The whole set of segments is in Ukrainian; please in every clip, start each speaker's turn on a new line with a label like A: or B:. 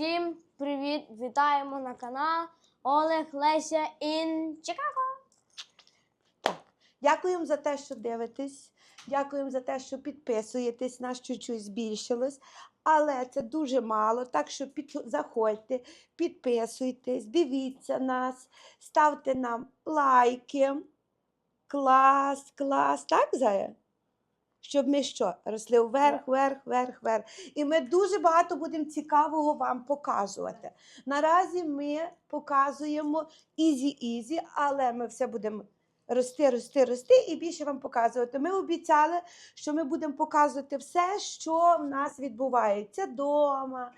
A: Всім привіт! Вітаємо на канал Олег Леся in Чикаго.
B: Дякуємо за те, що дивитесь. Дякуємо за те, що підписуєтесь. Нас чуть-чуть збільшилось. Але це дуже мало. Так що під... заходьте, підписуйтесь, дивіться нас, ставте нам лайки. Клас, клас. Так, Зая? Щоб ми що? Росли вверх, вверх, вверх, вверх. І ми дуже багато будемо цікавого вам показувати. Наразі ми показуємо ізі-ізі, але ми все будемо рости, рости, рости і більше вам показувати. Ми обіцяли, що ми будемо показувати все, що в нас відбувається вдома,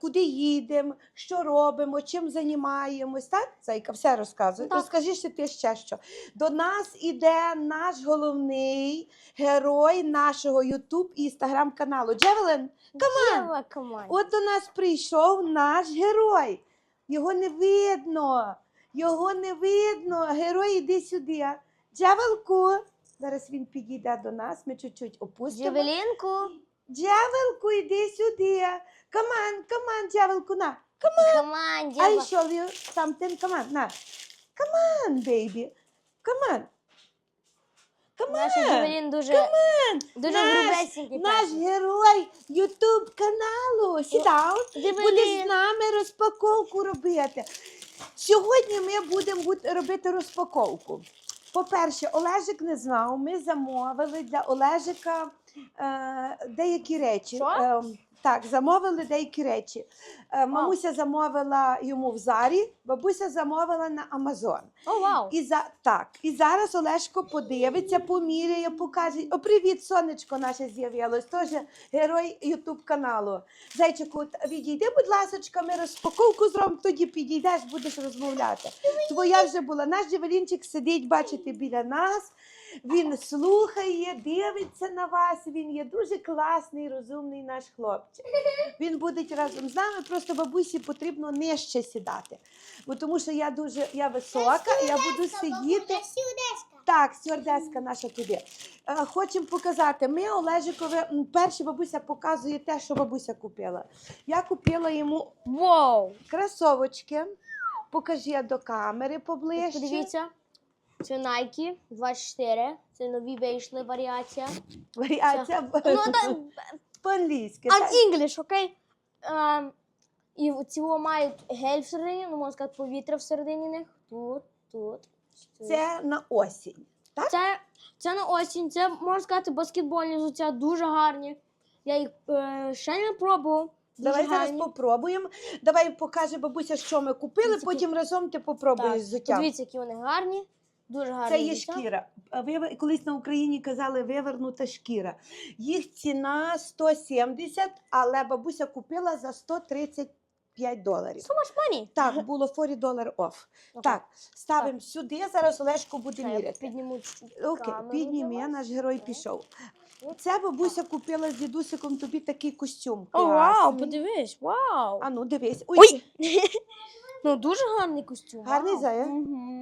B: куди їдемо, що робимо, чим займаємось. Так, Зайка, все розказує.
A: Так.
B: Розкажи ще ти ще що. До нас іде наш головний герой нашого YouTube і Instagram каналу. Джевелин,
A: Діва.
B: От до нас прийшов наш герой. Його не видно. Його не видно. Герой, іди сюди. Джавелку. Зараз він підійде до нас. Ми чуть-чуть опустимо.
A: Джевелінку.
B: Джавелку, іди сюди. Каман, каман, Джавелку, на.
A: Команді.
B: I show you something. On, на. Baby. Come on. Come
A: Наш
B: on.
A: Джевелін дуже, дуже
B: Наш-
A: грубесенький.
B: Наш герой YouTube каналу. Sit down. Буде з нами розпаковку робити. Сьогодні ми будемо бу- робити розпаковку. По-перше, Олежик не знав, ми замовили для Олежика деякі речі.
A: Що?
B: Е, так, замовили деякі речі. Е, мамуся замовила йому в Зарі, бабуся замовила на Амазон.
A: О, вау.
B: І за так, і зараз Олешко подивиться, поміряє, покаже. О, привіт, сонечко наше з'явилось. Теж герой Ютуб каналу. Зайчику, відійди, будь ласочка, ми розпаковку зробимо, тоді підійдеш, будеш розмовляти. Твоя вже була. Наш Джевелінчик сидить, бачите, біля нас. Він слухає, дивиться на вас. Він є дуже класний, розумний наш хлопчик. Він буде разом з нами. Просто бабусі потрібно нижче сідати. Бо тому що я дуже я висока, я буду сидіти. Так, стюардеска наша тобі. Е, Хочемо показати. Ми Олежикові м, перше бабуся показує те, що бабуся купила. Я купила йому
A: Вау.
B: кросовочки. Покажи до камери поближче.
A: Подивіться. Це Nike 24. Це нові вийшли варіація.
B: Варіація
A: Ну,
B: по-англійськи.
A: а
B: так?
A: English, окей? І цього мають гель всередині, ну можна сказати, повітря всередині них. Тут, тут.
B: Це на осінь. Так?
A: Це, це на осінь, це можна сказати баскетбольні взуття, дуже гарні. Я їх е, ще не пробував. Дуже
B: Давай зараз
A: гарні.
B: попробуємо. Давай покаже бабуся, що ми купили,
A: Дивіться,
B: потім разом ти попробуєш
A: Так,
B: взуття.
A: Подивіться, які вони гарні. Дуже гарні.
B: Це є
A: взуття.
B: шкіра. А ви колись на Україні казали вивернута шкіра. Їх ціна 170, але бабуся купила за 135 доларів.
A: So much money.
B: Так, було 40 долар оф.
A: Окей.
B: Так, ставимо сюди. Зараз Олешко буде
A: я
B: міряти.
A: підніму
B: Окей,
A: камеру
B: підніми,
A: для
B: наш герой пішов. Це бабуся купила з дідусиком тобі такий костюм.
A: О, вау, подивись, вау.
B: А ну дивись. Ой,
A: Ой! Ну, дуже гарний костюм.
B: Гарний, Зая?
A: Угу.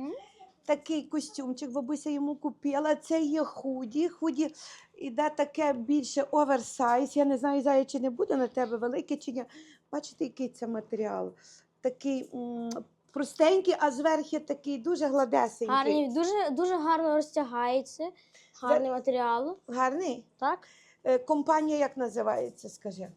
B: Такий костюмчик бабуся йому купила. Це є худі. Худі іде таке більше оверсайз. Я не знаю, Зая, чи не буде на тебе велике чи ні. Бачите, який це матеріал? Такий м, простенький, а зверху такий дуже гладесенький.
A: Гарний, дуже, дуже гарно розтягається. Гарний матеріал.
B: Гарний?
A: Так.
B: Е, Компанія як називається, скажи?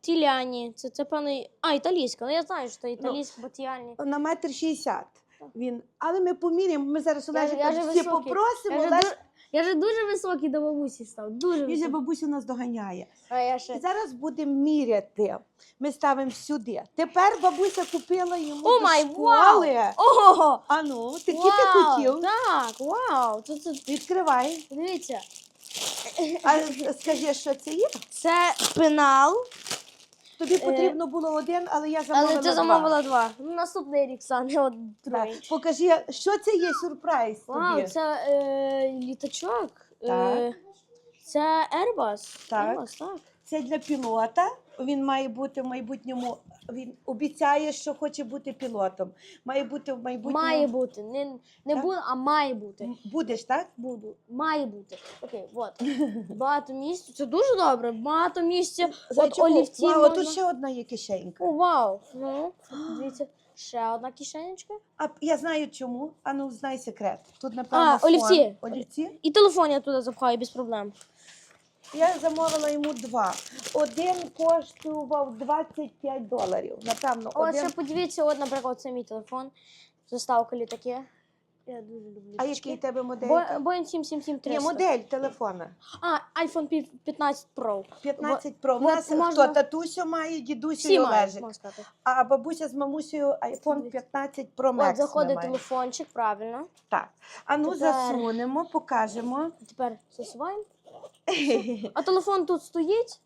A: Тіляні. Це, це певно, а, італійська. Ну, я знаю, що
B: Ну,
A: італійська, бо тіляні.
B: На метр шістдесят. Він, але ми поміряємо, ми зараз
A: ж-
B: Олежика
A: я
B: всі
A: високий.
B: попросимо.
A: Я же,
B: Олеж...
A: дуже, я же дуже високий до бабусі став. Дуже
B: Він же
A: високий.
B: бабусю нас доганяє.
A: А я ще...
B: зараз будемо міряти. Ми ставимо сюди. Тепер бабуся купила йому
A: О
B: до
A: май,
B: школи.
A: вау! Ого!
B: А ну, такі ти
A: Вау,
B: хотів.
A: Так, вау! Це, це,
B: Відкривай.
A: дивіться.
B: А скажи, що це є?
A: Це пенал,
B: Тобі
A: Е,
B: потрібно було один, але я замовила
A: але ти замовила два. Ну, наступний рік саме от
B: Так. Покажи, що це є сюрприз
A: Вау,
B: тобі.
A: це е, літачок.
B: Так.
A: Е, це Airbus.
B: Так.
A: Airbus, так.
B: Це для пілота. Він має бути в майбутньому. Він обіцяє, що хоче бути пілотом. Має бути в майбутньому.
A: Має бути. Не, не
B: Так?
A: буде, а має бути.
B: Будеш, так?
A: Буду. Має бути. Окей, от. Багато місць. Це дуже добре. Багато місця. От
B: Зайчику,
A: олівці
B: вау,
A: можна.
B: тут ще одна є кишенька.
A: О, вау. Ну, дивіться. Ще одна кишенечка.
B: А я знаю чому. А ну знай секрет. Тут напевно
A: А,
B: фон.
A: олівці.
B: Олівці.
A: І телефон я туди запхаю без проблем.
B: Я замовила йому два. Один коштував 25 доларів. Напевно,
A: От
B: один.
A: ще подивіться, от, наприклад, це мій телефон. Заставка літаки. Я дуже люблю.
B: А який тебе модель?
A: Бо- Boeing 777
B: Ні, модель телефона.
A: А, iPhone пі- 15 Pro.
B: 15 Pro. У нас
A: можна-
B: хто татусю має, дідусю
A: Всі
B: і
A: мають,
B: Олежик.
A: можна сказати.
B: А бабуся з мамусею iPhone
A: Дивіться.
B: 15 Pro Max.
A: От заходить
B: маємо.
A: телефончик, правильно.
B: Так. А ну
A: Тепер-
B: засунемо, покажемо.
A: Тепер засуваємо. А телефон тут стоїть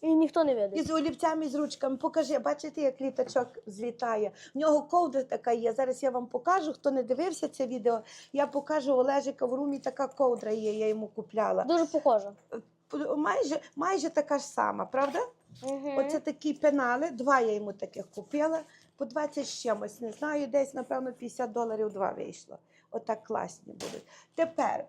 A: і ніхто не
B: І
A: видить.
B: з олівцями, з ручками. Покажи, бачите, як літачок злітає. В нього ковдра така є. Зараз я вам покажу. Хто не дивився це відео, я покажу Олежика в румі така ковдра є, я йому купляла.
A: Дуже похоже.
B: Майже, майже така ж сама, правда?
A: Угу.
B: Оце такі пенали, два я йому таких купила, по 20 з чимось, не знаю, десь, напевно, 50 доларів два вийшло. Отак класні будуть. Тепер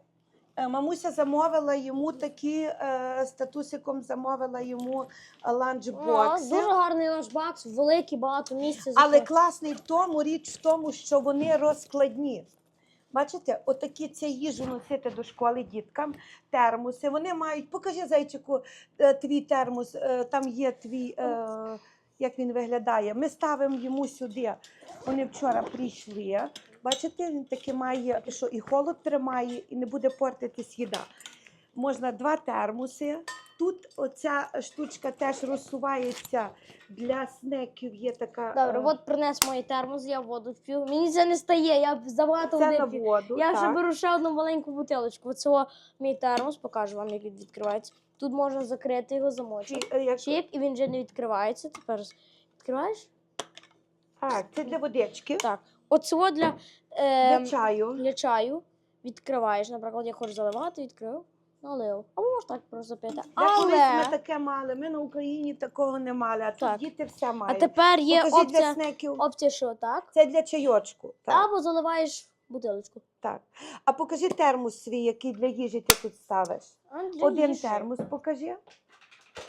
B: мамуся замовила йому такі, е, з татусиком замовила йому е, ланчбокси.
A: Дуже гарний ланчбокс, великий, багато місця.
B: Але класний в тому, річ в тому, що вони розкладні. Бачите, отакі це їжу носити до школи діткам, термоси. Вони мають, покажи зайчику е, твій термос, е, там є твій, е, як він виглядає. Ми ставимо йому сюди. Вони вчора прийшли. Бачите, він таки має, що і холод тримає, і не буде портитись їда. Можна два термоси. Тут оця штучка теж розсувається для снеків. Є така.
A: Добре,
B: е,
A: от принес мої термос, я воду вп'ю. Мені це не стає, я забагато
B: це
A: води
B: на
A: п'ю.
B: воду.
A: Я вже
B: так.
A: беру ще одну маленьку бутилочку. Оцього мій термос, покажу вам, як він відкривається. Тут можна закрити його замочок.
B: Чи, е, як-
A: Чик, і він вже не відкривається. Тепер відкриваєш?
B: А, це для водички,
A: Так. Оцього для, е,
B: для чаю.
A: для чаю відкриваєш. Наприклад, я хочу заливати, відкрив, налив. Або можна так просто пити.
B: Я колись ми
A: Але
B: таке мали. Ми на Україні такого не мали, а тут
A: Так.
B: діти все
A: а
B: мають.
A: тепер є
B: для
A: опція,
B: снеків.
A: опція, що так.
B: Це для чайочку. Так,
A: Або заливаєш бутилочку.
B: так. А покажи термос свій, який для їжі ти тут ставиш.
A: А, для
B: Один
A: їжі.
B: термос покажи.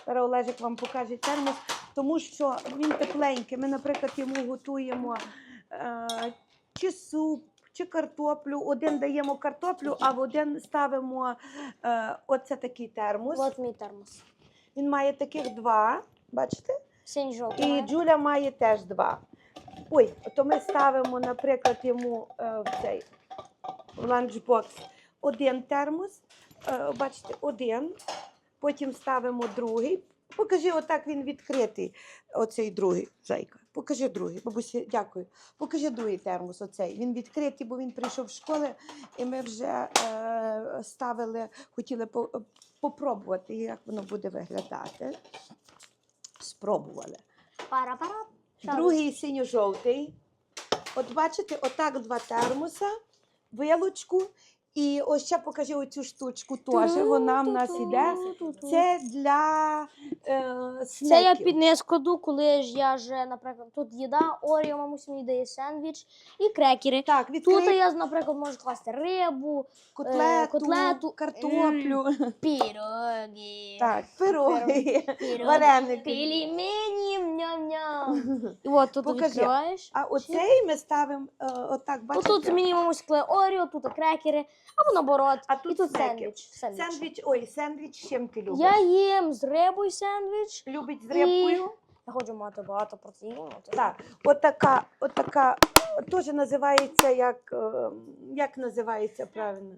B: Зараз Олежик вам покаже термос, тому що він тепленький. Ми, наприклад, йому готуємо чи суп, чи картоплю. Один даємо картоплю, а в один ставимо е, оце такий термос.
A: От мій термос.
B: Він має таких два, бачите?
A: Синій жовтий.
B: І
A: має.
B: Джуля має теж два. Ой, то ми ставимо, наприклад, йому е, в цей ланчбокс один термос. Е, бачите, один. Потім ставимо другий. Покажи, отак він відкритий. Оцей другий зайка. Покажи другий. Бабусі, дякую. Покажи другий термос. Оцей. Він відкритий, бо він прийшов з школи, і ми вже е, ставили, хотіли по, попробувати, як воно буде виглядати. Спробували.
A: Пара-пара.
B: Другий синьо-жовтий. От бачите, отак два термоса, вилочку. І ось ще покажи оцю штучку теж. Вона в нас іде. Це для е, снеків.
A: Це я під низ кладу, коли ж я вже, наприклад, тут їда, Оріо, мамуся мені дає сендвіч і крекери.
B: Так,
A: Тут
B: відкрий
A: я, наприклад, можу класти рибу,
B: котлету,
A: котлету.
B: картоплю.
A: піроги,
B: Так, пироги,
A: піроги,
B: вареники.
A: пельмені, ням-ням. І от тут
B: Покажи.
A: відкриваєш.
B: А оцей ми ставимо е, отак, бачите?
A: тут мені мамуся клеє Оріо, тут крекери, або наоборот.
B: А
A: І
B: тут
A: тут сендвіч. сендвіч.
B: Сендвіч, ой, сендвіч, з чим ти любиш?
A: Я їм з рибою сендвіч.
B: Любить з
A: І-
B: рибкою?
A: Я хочу мати багато протеїну. то-
B: Так, отака, отака, теж називається як, е, як називається правильно?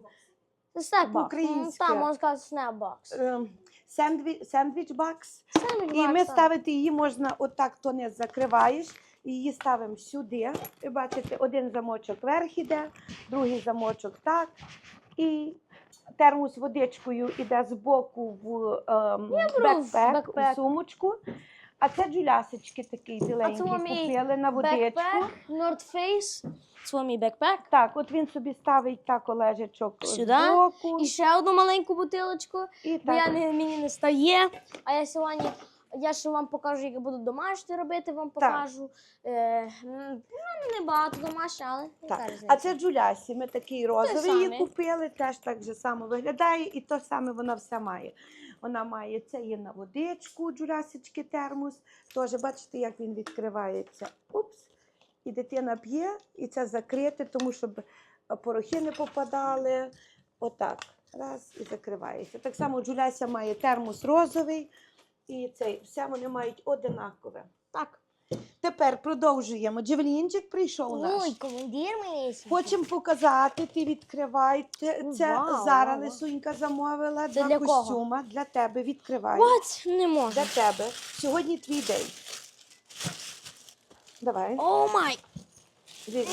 A: Це.
B: Українське.
A: Так, можна сказати снекбокс.
B: Е, Сендвіч, сендвіч бакс.
A: Сендвіч
B: І ми
A: так.
B: ставити її можна отак, то не закриваєш. Її ставимо сюди. Ви бачите, один замочок вверх іде, другий замочок так. І термос водичкою іде з боку в ем, бекпек,
A: бекпек.
B: в сумочку. А це джулясички такий біленький
A: це мій
B: купили на водичку.
A: Бекпек, North Face. Це мій бекпек.
B: Так, от він собі ставить так олежечок
A: Сюди.
B: з боку.
A: І ще одну маленьку бутилочку,
B: І
A: бо я не, мені не стає. А я сьогодні Я ще вам покажу, як я буду домашні робити, вам покажу. Е, м, ну, не багато домашні, але яка
B: Так.
A: різниця?
B: А це Джулясі. Ми такий розовий її
A: саме.
B: купили, теж так же само виглядає, і то саме вона все має. Вона має це є на водичку, Джулясічки термос. Теж бачите, як він відкривається. Упс. І дитина п'є, і це закрите, тому щоб порохи не попадали. Отак. Раз і закривається. Так само Джуляся має термос розовий, і цей все вони мають одинакове.
A: Так.
B: Тепер продовжуємо. Джевелінчик прийшов наш.
A: Ой, командир мені.
B: Хочемо показати, ти відкривай. Це,
A: вау,
B: Зара. Лисунька замовила
A: Це
B: два
A: для кого?
B: костюма для тебе. Відкривай.
A: What? Не можу.
B: Для тебе. Сьогодні твій день. Давай.
A: О май!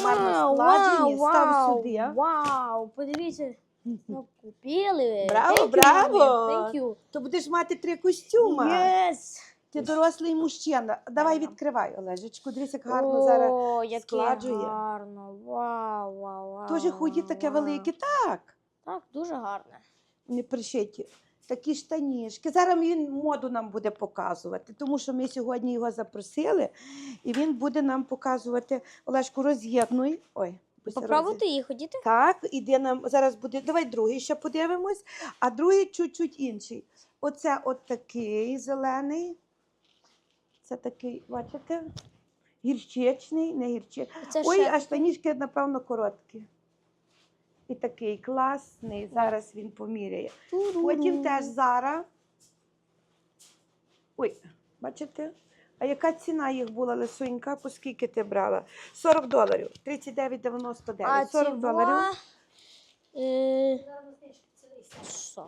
A: Вау,
B: складені.
A: вау,
B: Став сюди.
A: Вау, подивіться. Ну, купили.
B: Браво,
A: Thank you,
B: браво.
A: Thank you.
B: То будеш мати три костюма.
A: Yes.
B: Ти дорослий мужчина. Давай відкривай, Олежечку. Дивись, як гарно зараз.
A: О, яке
B: складжує.
A: гарно. Вау, вау, вау.
B: Дуже худі таке
A: вау.
B: велике. Так.
A: Так, дуже гарне.
B: не пришиті. Такі штанішки. Зараз він моду нам буде показувати, тому що ми сьогодні його запросили, і він буде нам показувати. Олешку, роз'єднуй. Ой, Буся,
A: Попробуйте її ходіти?
B: Так, іде нам зараз буде. Давай другий ще подивимось, а другий чуть-чуть інший. Оце от такий зелений. Це такий, бачите? Гірчичний, не гірчичний.
A: Це
B: Ой,
A: ще...
B: а штанішки, напевно, короткі. І такий класний. Зараз він поміряє. Потім теж Зара. Ой, бачите? А яка ціна їх була, Лисунька? По скільки ти брала? 40 доларів. 39,99.
A: А
B: 40
A: ці
B: доларів.
A: Е... Що?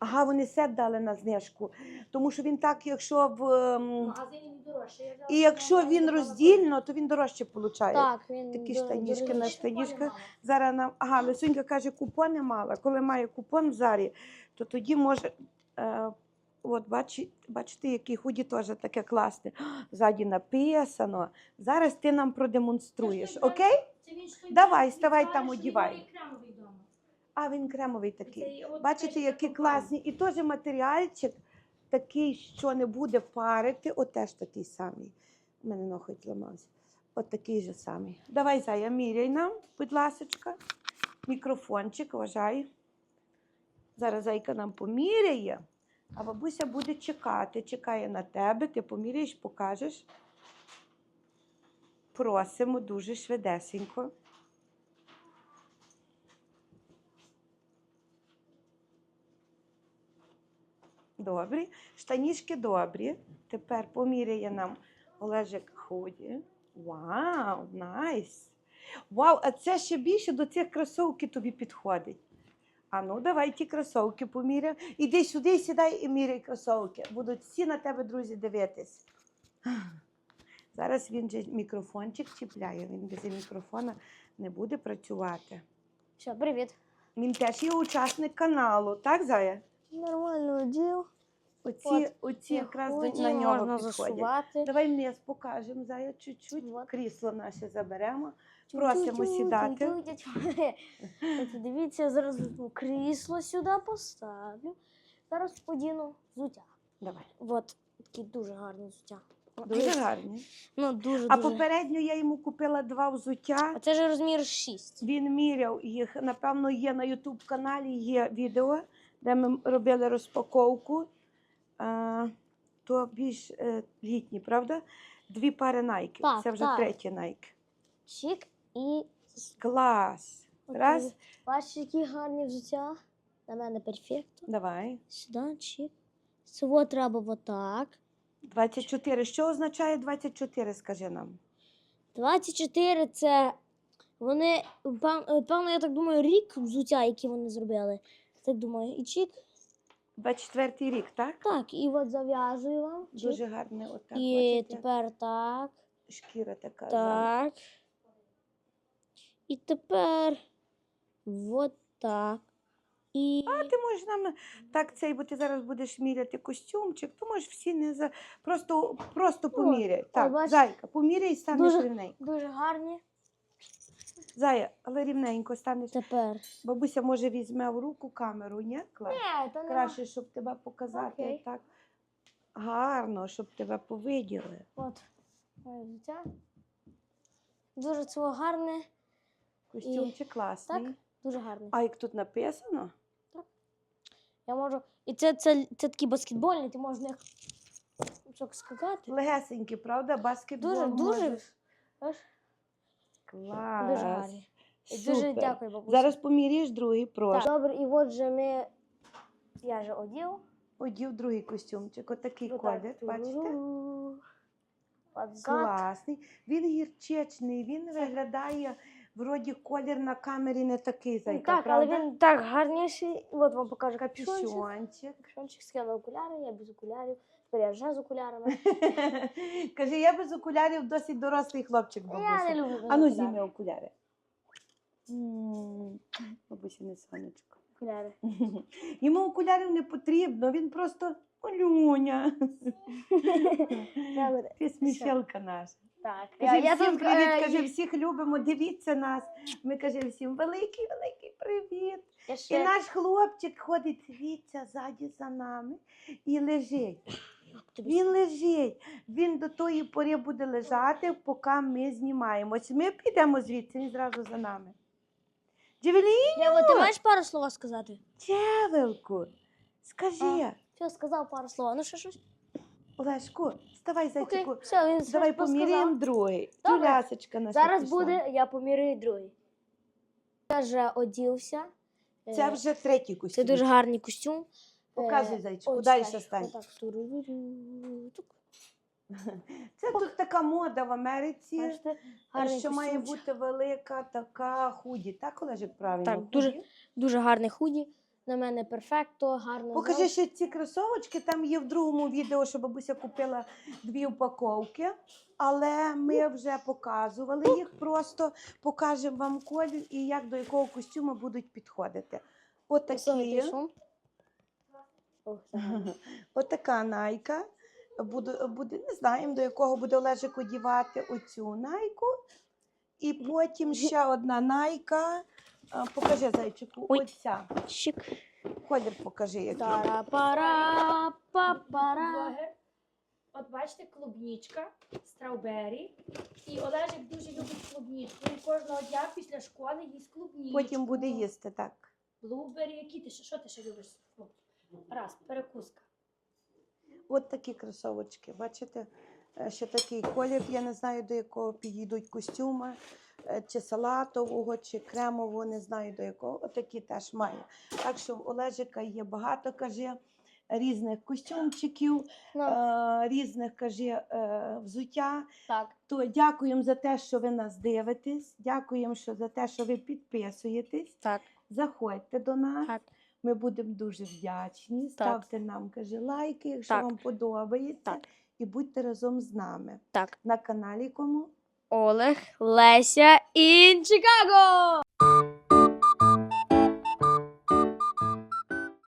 B: Ага, вони сет дали на знижку. Тому що він так, якщо в. ем,
C: магазині він дорожче. Я взяла
B: І якщо він роздільно, то він дорожче получає.
A: Так, він
B: Такі
A: до-
B: штанішки на
C: Ще
B: штанішках. Зараз нам. Ага, Лисунька каже, купони мала. Коли має купон в зарі, то тоді може. Е, от бачи, бачите, які худі теж таке класне. Ззаді написано. Зараз ти нам продемонструєш. Окей? Давай, ставай там, одівай. А він кремовий такий. Бачите,
C: теж
B: які класні. І теж матеріальчик такий, що не буде парити. От теж такий самий. У мене ноготь ламався. От такий же самий. Давай, Зая, міряй нам, будь ласочка. Мікрофончик, вважай. Зараз зайка нам поміряє, а бабуся буде чекати. Чекає на тебе, ти поміряєш, покажеш. Просимо дуже швидесенько. Добрі. Штанішки добрі. Тепер поміряє нам Олежик худі. Вау, найс. Вау, а це ще більше до цих кросовки тобі підходить. А ну, давай ті кросовки поміряємо. Іди сюди, сідай і міряй кросовки. Будуть всі на тебе, друзі, дивитись. Зараз він же мікрофончик чіпляє. Він без мікрофона не буде працювати.
A: Все, привіт.
B: Він теж є учасник каналу, так, Зая?
A: Нормально діл.
B: Оці,
A: От,
B: оці якраз до- на нього
A: можна
B: підходять.
A: засувати.
B: Давай вниз покажемо, Зая, чуть-чуть.
A: Вот.
B: Крісло наше заберемо. Просимо сідати.
A: От Дивіться, я зараз крісло сюди поставлю. Зараз подіну взуття.
B: Давай.
A: От такі дуже гарні взуття.
B: Дуже гарні.
A: Ну, дуже,
B: А
A: дуже.
B: попередньо я йому купила два взуття.
A: А це ж розмір 6.
B: Він міряв їх. Напевно, є на Ютуб каналі є відео, де ми робили розпаковку. А, то більш е, літні, правда? Дві пари найки.
A: Так,
B: Це вже
A: так.
B: треті найки.
A: Чик і
B: Клас. Раз,
A: Бачите, які гарні взуття. На мене перфектно.
B: давай.
A: Сюди, чик. Треба отак.
B: 24. Що означає 24, скажи нам?
A: 24 це вони, пев- певно, я так думаю, рік взуття, які вони зробили. Так думаю, і чик.
B: 24 рік, так?
A: Так, і от зав'язую вам. Чик.
B: Дуже гарне. Отак,
A: і
B: бачите?
A: тепер так.
B: Шкіра така.
A: Так. І тепер от так. І
B: А ти можеш нам так цей, бо ти зараз будеш міряти костюмчик, то можеш всі не за просто, просто поміряй. Так,
A: бачиш?
B: зайка, поміряй і станеш
A: Дуже-
B: рівненько.
A: дуже гарні.
B: Зая, але рівненько станеш.
A: Тепер.
B: Бабуся може візьме в руку камеру, ні? Клас.
A: Ні, то не
B: Краще, щоб тебе показати.
A: Окей.
B: Так. гарно, щоб тебе повиділи.
A: От моє. Дуже це гарне,
B: Костюмчик класний.
A: так. дуже гарне.
B: А як тут написано? Так.
A: Я можу. І це, це, це такі баскетбольні, ти можеш в них скакати.
B: Легесенький, правда? Баскетбол.
A: Дуже, дуже.
B: Клас.
A: Дуже гарні. І Дуже дякую, бабусі.
B: Зараз поміряєш другий,
A: Так, добре, і от же ми. Я же одів.
B: Одів другий костюмчик, отакий
A: Отак.
B: колір, бачите? Класний. Він гірчичний, він виглядає, вроді колір на камері не такий зайка,
A: Так, але він так гарніший. От вам покажу капюшончик.
B: Капюшончик.
A: Капюшончик скинула окуляри, я без окулярів. Тепер я вже з окулярами.
B: Каже, я без окулярів досить дорослий хлопчик,
A: Я не
B: бабуся.
A: люблю без
B: А ну
A: окулярів.
B: зніми окуляри. М, Бабусі не сонечко.
A: окуляри.
B: Йому окулярів не потрібно, він просто Олюня.
A: Добре.
B: Ти смішелка наша.
A: Так,
B: Каже,
A: я, я
B: всім
A: тут
B: привіт,
A: е,
B: каже, всіх любимо, дивіться нас. Ми каже всім великий, великий привіт.
A: я
B: І
A: ще...
B: наш хлопчик ходить, дивіться, ззаді за нами і лежить. Він лежить. Він до тої пори буде лежати, поки ми знімаємось. Ми підемо звідси, він зразу за нами. Джевелі,
A: Єва, ти маєш пару слова сказати?
B: Джевелку, скажи,
A: Все, сказав пару слова. Ну що щось?
B: Олешку, вставай,
A: Окей,
B: зайчику.
A: все, він
B: Давай поміряємо другий.
A: Добре.
B: Тюлясочка наша
A: Зараз
B: пішла.
A: буде, я поміряю другий. Я вже одівся.
B: Це
A: Е,
B: вже третій костюм.
A: Це дуже гарний костюм.
B: Показуй,
A: Е,
B: зайчику,
A: ось
B: далі
A: так,
B: стань.
A: отак. Туруруру. Тук.
B: Це тут така мода в Америці.
A: Бачите, гарний
B: що має
A: костюмчик.
B: бути велика така худі. Так, Олежик, правильно?
A: Так, дуже
B: худі?
A: Дуже гарний худі. На мене перфекто, гарно.
B: Покажи ще ці кросовочки. Там є в другому відео, що бабуся купила дві упаковки. Але ми вже показували їх. Просто покажемо вам колір і як до якого костюму будуть підходити. Отакі. Отака найка. Буде, буде, не знаємо, до якого буде Олежик одівати оцю найку. І потім ще одна найка. А, Покажи зайчику.
A: Ой.
B: Оця.
A: Чик.
B: Колір покажи, який.
A: Тара-пара, папара.
C: Блогер. От бачите, клубнічка, страубері. І Олежик дуже любить клубнічку. Він кожного дня після школи їсть клубнічку.
B: Потім буде їсти так.
C: Блубері, які ти ще, що ти ще любиш? фрукт? Раз, перекуска.
B: От такі кросовочки. Бачите? Е, Ще такий колір. Я не знаю, до якого підійдуть костюми, чи салатового, чи кремового, не знаю до якого. Отакі теж має. Так що в Олежика є багато, каже, різних костюмчиків,
A: Ну,
B: е, різних каже, е, взуття.
A: так.
B: То дякуємо за те, що ви нас дивитесь. Дякуємо що за те, що ви підписуєтесь.
A: Так.
B: Заходьте до нас.
A: Так.
B: Ми будемо дуже вдячні. Ставте нам, каже, лайки, якщо
A: Так.
B: вам подобається.
A: Так.
B: І будьте разом з нами
A: Так.
B: на каналі кому.
A: Олег, Леся і Чикаго!